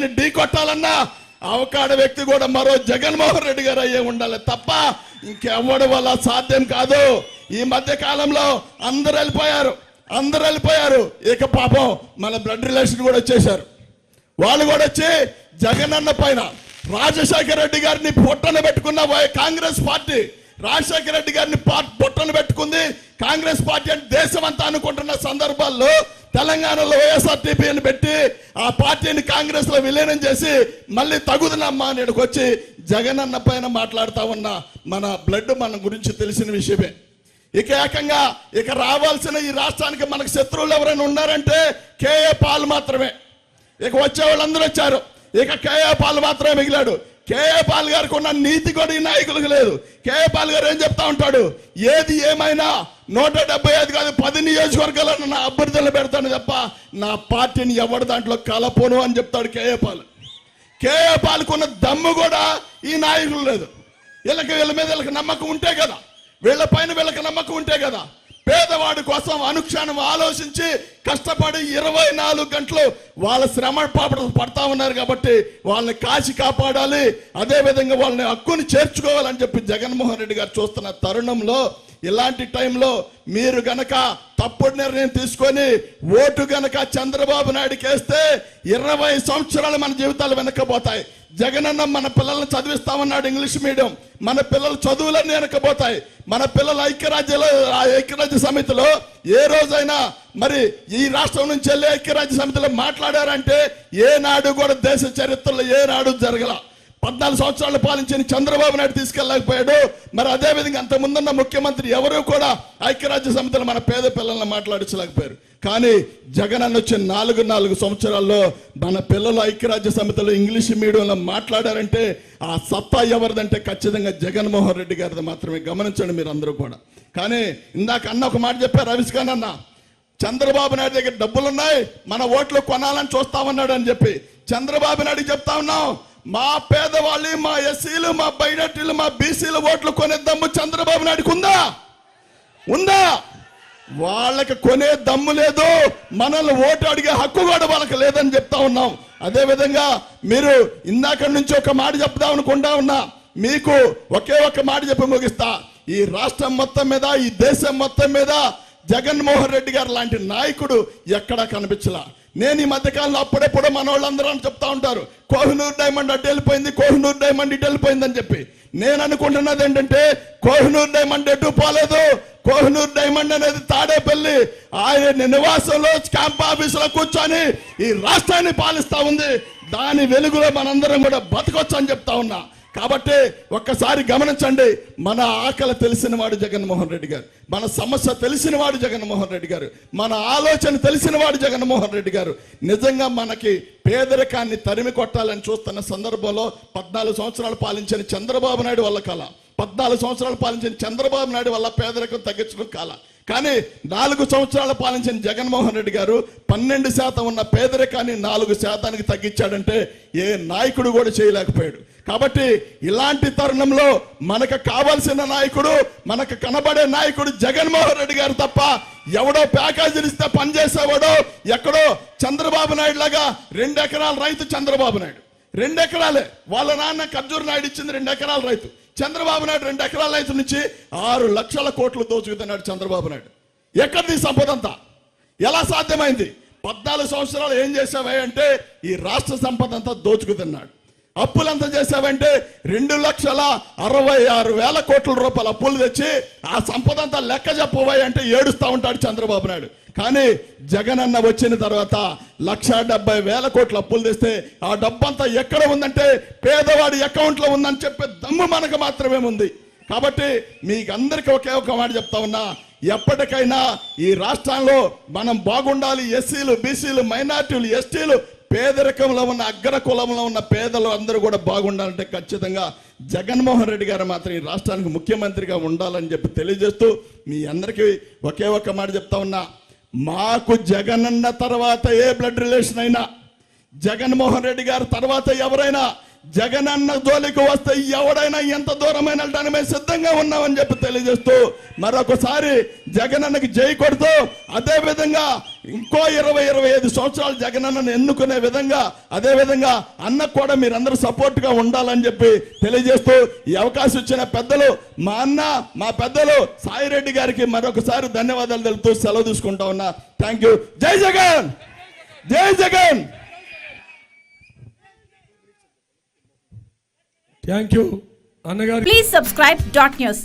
గారిని ఢీ కొట్టాలన్నా అవకాడ వ్యక్తి కూడా మరో జగన్మోహన్ రెడ్డి గారు అయ్యే ఉండాలి తప్ప ఇంకెవ్వడి వల్ల సాధ్యం కాదు. ఈ మధ్య కాలంలో అందరు వెళ్ళిపోయారు. అందరు వెళ్ళిపోయారు. ఇక పాపం మన బ్లడ్ రిలేషన్ కూడా వచ్చేసారు వాళ్ళు కూడా వచ్చి అన్న పైన రాజశేఖర రెడ్డి గారిని పొట్టన పెట్టుకున్న వై- కాంగ్రెస్ పార్టీ రాజశేఖర రెడ్డి గారిని పా- పెట్టుకుంది. కాంగ్రెస్ పార్టీ అంటే దేశం అంతా అనుకుంటున్న సందర్భాల్లో తెలంగాణలో వైఎస్ఆర్టీపీని పెట్టి ఆ పార్టీని కాంగ్రెస్లో విలీనం చేసి మళ్ళీ తగుదనమ్మా అని వచ్చి జగనన్న పైన మాట్లాడుతూ ఉన్న మన బ్లడ్ మన గురించి తెలిసిన విషయమే. ఇక ఏకంగా ఇక రావాల్సిన ఈ రాష్ట్రానికి మనకు శత్రువులు ఎవరైనా ఉన్నారంటే కేఏ పాల్ మాత్రమే. ఇక వచ్చే వాళ్ళందరూ వచ్చారు. ఇక కేఏ పాల్ మాత్రమే మిగిలాడు. కేఏ పాల్ గారికి ఉన్న నీతి కూడా ఈ నాయకులకు లేదు. కేఏ పాల్ గారు ఏం చెప్తా ఉంటాడు? ఏది ఏమైనా నూట డెబ్బై ఐదు కాదు పది నియోజకవర్గాలను నా అభ్యర్థులు పెడతాను తప్ప నా పార్టీని ఎవరి దాంట్లో కలపోను అని చెప్తాడు కేఏ పాల్. కేఏ పాల్కున్న దమ్ము కూడా ఈ నాయకులు లేదు. వీళ్ళకి వీళ్ళ మీద వీళ్ళకి నమ్మకం ఉంటే కదా. వీళ్ళ పైన వీళ్ళకి నమ్మకం ఉంటే కదా. పేదవాడి కోసం అనుక్షణం ఆలోచించి కష్టపడి ఇరవై నాలుగు గంటలు వాళ్ళ శ్రమ పడతా ఉన్నారు కాబట్టి వాళ్ళని కాచి కాపాడాలి. అదేవిధంగా వాళ్ళని హక్కుని చేర్చుకోవాలని చెప్పి జగన్మోహన్ రెడ్డి గారు చూస్తున్న తరుణంలో ఇలాంటి టైంలో మీరు గనక తప్పుడు నిర్ణయం తీసుకొని ఓటు గనక చంద్రబాబు నాయుడుకి వేస్తే ఇరవై సంవత్సరాలు మన జీవితాలు వెనకపోతాయి జగనన్న మన పిల్లల్ని చదివిస్తామన్నాడు ఇంగ్లీష్ మీడియం. మన పిల్లల చదువులన్నీ వెనకపోతాయి మన పిల్లల ఐక్యరాజ్యలో ఆ ఐక్యరాజ్య సమితిలో ఏ రోజైనా మరి ఈ రాష్ట్రం నుంచి వెళ్ళి ఐక్యరాజ్య సమితిలో మాట్లాడారంటే ఏనాడు కూడా దేశ చరిత్రలో ఏనాడు జరగల. పద్నాలుగు సంవత్సరాలు పాలించిన చంద్రబాబు నాయుడు తీసుకెళ్ళలేకపోయాడు. మరి అదే విధంగా అంత ముందున్న ముఖ్యమంత్రి ఎవరూ కూడా ఐక్యరాజ్య సమితిలో మన పేద పిల్లల్ని మాట్లాడించలేకపోయారు. కానీ జగన్ అన్న వచ్చిన నాలుగు నాలుగు సంవత్సరాల్లో మన పిల్లలు ఐక్యరాజ్య సమితిలో ఇంగ్లీష్ మీడియంలో మాట్లాడారంటే ఆ సత్తా ఎవరిదంటే ఖచ్చితంగా జగన్మోహన్ రెడ్డి గారిది మాత్రమే. గమనించండి మీరు అందరూ కూడా. కానీ ఇందాక అన్న ఒక మాట చెప్పారు రవిష్ ఖాన్ అన్న. చంద్రబాబు నాయుడు దగ్గర డబ్బులు ఉన్నాయి మన ఓట్లు కొనాలని చూస్తామన్నాడు అని చెప్పి. చంద్రబాబు నాయుడు చెప్తా ఉన్నాం మా పేదవాళ్ళు మా ఎస్సీలు మా బైనటీలు మా బీసీలు ఓట్లు కొనే దమ్ము చంద్రబాబు నాయుడుకు ఉందా? ఉందా? వాళ్ళకి కొనే దమ్ము లేదు మనల్ని ఓటు అడిగే హక్కు కూడా వాళ్ళకి లేదని చెప్తా ఉన్నాం. అదే విధంగా మీరు ఇందాక నుంచి ఒక మాట చెప్దాం అనుకుంటా ఉన్నా మీకు ఒకే ఒక మాట చెప్పి ముగిస్తా. ఈ రాష్ట్రం మొత్తం మీద ఈ దేశం మొత్తం మీద జగన్మోహన్ రెడ్డి గారు లాంటి నాయకుడు ఎక్కడా కనిపించలా. నేను ఈ మధ్యకాలంలో అప్పుడెప్పుడు మన వాళ్ళందరూ చెప్తా ఉంటారు. కోహినూర్ డైమండ్ అటు వెళ్ళిపోయింది కోహినూర్ డైమండ్ ఇటు వెళ్ళిపోయింది అని చెప్పి. నేను అనుకుంటున్నది ఏంటంటే కోహినూర్ డైమండ్ ఎటు పోలేదు కోహనూర్ డైమండ్ అనేది తాడేపల్లి. ఆయన నివాసంలో క్యాంప్ ఆఫీసులో కూర్చొని ఈ రాష్ట్రాన్ని పాలిస్తా ఉంది. దాని వెలుగులో మనందరం కూడా బతకొచ్చు అని చెప్తా ఉన్నా. కాబట్టి ఒక్కసారి గమనించండి మన ఆకలి తెలిసినవాడు జగన్మోహన్ రెడ్డి గారు మన సమస్య తెలిసినవాడు జగన్మోహన్ రెడ్డి గారు మన ఆలోచన తెలిసినవాడు జగన్మోహన్ రెడ్డి గారు. నిజంగా మనకి పేదరికాన్ని తరిమి కొట్టాలని చూస్తున్న సందర్భంలో పద్నాలుగు సంవత్సరాలు పాలించిన చంద్రబాబు నాయుడు వల్ల కళ పద్నాలుగు సంవత్సరాలు పాలించిన చంద్రబాబు నాయుడు వల్ల పేదరికం తగ్గించడం కాల. కానీ నాలుగు సంవత్సరాలు పాలించిన జగన్మోహన్ రెడ్డి గారు పన్నెండు శాతం ఉన్న పేదరికాన్ని నాలుగు శాతానికి తగ్గించాడంటే ఏ నాయకుడు కూడా చేయలేకపోయాడు. కాబట్టి ఇలాంటి తరుణంలో మనకు కావాల్సిన నాయకుడు మనకు కనబడే నాయకుడు జగన్మోహన్ రెడ్డి గారు తప్ప ఎవడో ప్యాకేజీలు ఇస్తే పనిచేసేవాడో ఎక్కడో చంద్రబాబు నాయుడు లాగా రెండు ఎకరాల రైతు చంద్రబాబు నాయుడు. రెండు ఎకరాలే వాళ్ళ నాన్న ఖర్జూర్ నాయుడు ఇచ్చింది రెండు ఎకరాల రైతు. చంద్రబాబు నాయుడు రెండు ఎకరాల రైతుల నుంచి ఆరు లక్షల కోట్లు దోచుకుతున్నాడు చంద్రబాబు నాయుడు. ఎక్కడిది సంపద అంతా ఎలా సాధ్యమైంది? పద్నాలుగు సంవత్సరాలు ఏం చేసావే అంటే ఈ రాష్ట్ర సంపద అంతా దోచుకుతున్నాడు అప్పులంతా చేసావంటే రెండు లక్షల అరవై ఆరు వేల కోట్ల రూపాయల అప్పులు తెచ్చి ఆ సంపద అంతా లెక్క చెప్పబోయ్ అంటే ఏడుస్తా ఉంటాడు చంద్రబాబు నాయుడు. కానీ జగన్ అన్న వచ్చిన తర్వాత లక్ష డెబ్బై వేల కోట్ల అప్పులు తెస్తే ఆ డబ్బంతా ఎక్కడ ఉందంటే పేదవాడి అకౌంట్లో ఉందని చెప్పే దమ్ము మనకు మాత్రమే ఉంది. కాబట్టి మీకు అందరికీ ఒకే ఒక మాట చెప్తా ఉన్నా. ఎప్పటికైనా ఈ రాష్ట్రంలో మనం బాగుండాలి. ఎస్సీలు బీసీలు మైనార్టీలు ఎస్టీలు పేదరికంలో ఉన్న అగ్ర కులంలో ఉన్న పేదలు అందరూ కూడా బాగుండాలంటే ఖచ్చితంగా జగన్మోహన్ రెడ్డి గారు మాత్రం ఈ రాష్ట్రానికి ముఖ్యమంత్రిగా ఉండాలని చెప్పి తెలియజేస్తూ మీ అందరికీ ఒకే ఒక్క మాట చెప్తా ఉన్నా. మాకు జగనన్న తర్వాత ఏ బ్లడ్ రిలేషన్ అయినా జగన్మోహన్ రెడ్డి గారు తర్వాత ఎవరైనా జగనన్న జోలికి వస్తే ఎవడైనా ఎంత దూరమైన వెళ్ళడానికి మేము సిద్ధంగా ఉన్నామని చెప్పి తెలియజేస్తూ మరొకసారి జగనన్నకి జై కొడుతూ అదేవిధంగా ఇంకో ఇరవై ఇరవై ఐదు సంవత్సరాలు జగనన్నను ఎన్నుకునే విధంగా అదేవిధంగా అన్నకు కూడా మీరందరూ సపోర్ట్గా ఉండాలని చెప్పి తెలియజేస్తూ ఈ అవకాశం ఇచ్చిన పెద్దలు మా అన్న మా పెద్దలు సాయిరెడ్డి గారికి మరొకసారి ధన్యవాదాలు తెలుపుతూ సెలవు తీసుకుంటా ఉన్నా. థ్యాంక్ యూ జై జగన్! జై జగన్! థ్యాంక్ యూ అన్నగారు Please subscribe dot news.